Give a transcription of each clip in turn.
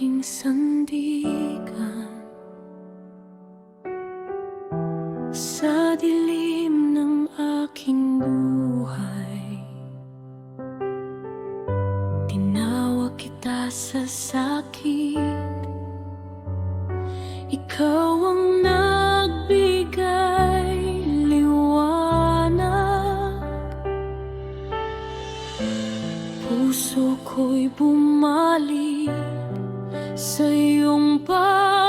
aking sandigan. Sa dilim ng aking buhay Tinawag kita sa sakit. Ikaw ang nagbigay liwanag. Puso ko'y bumalik. 谁拥抱？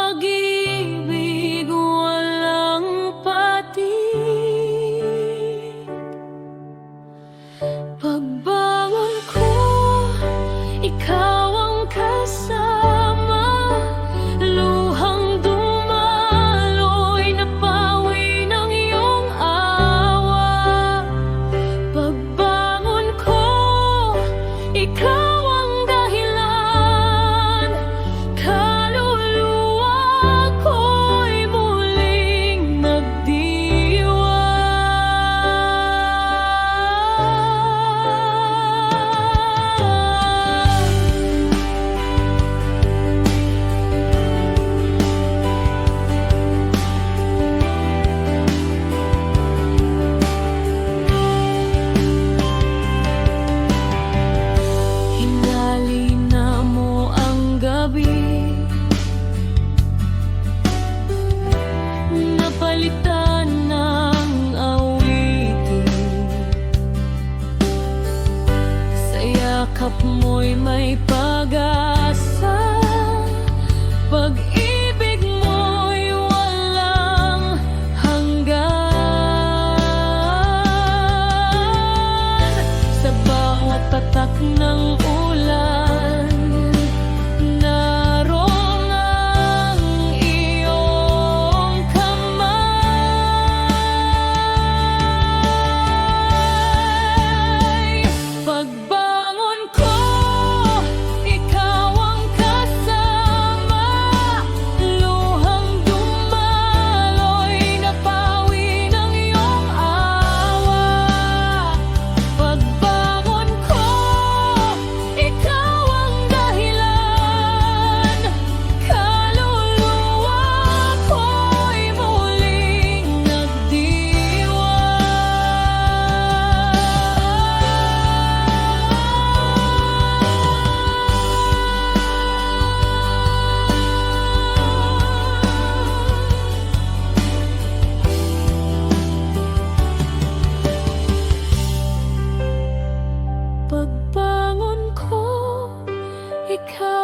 because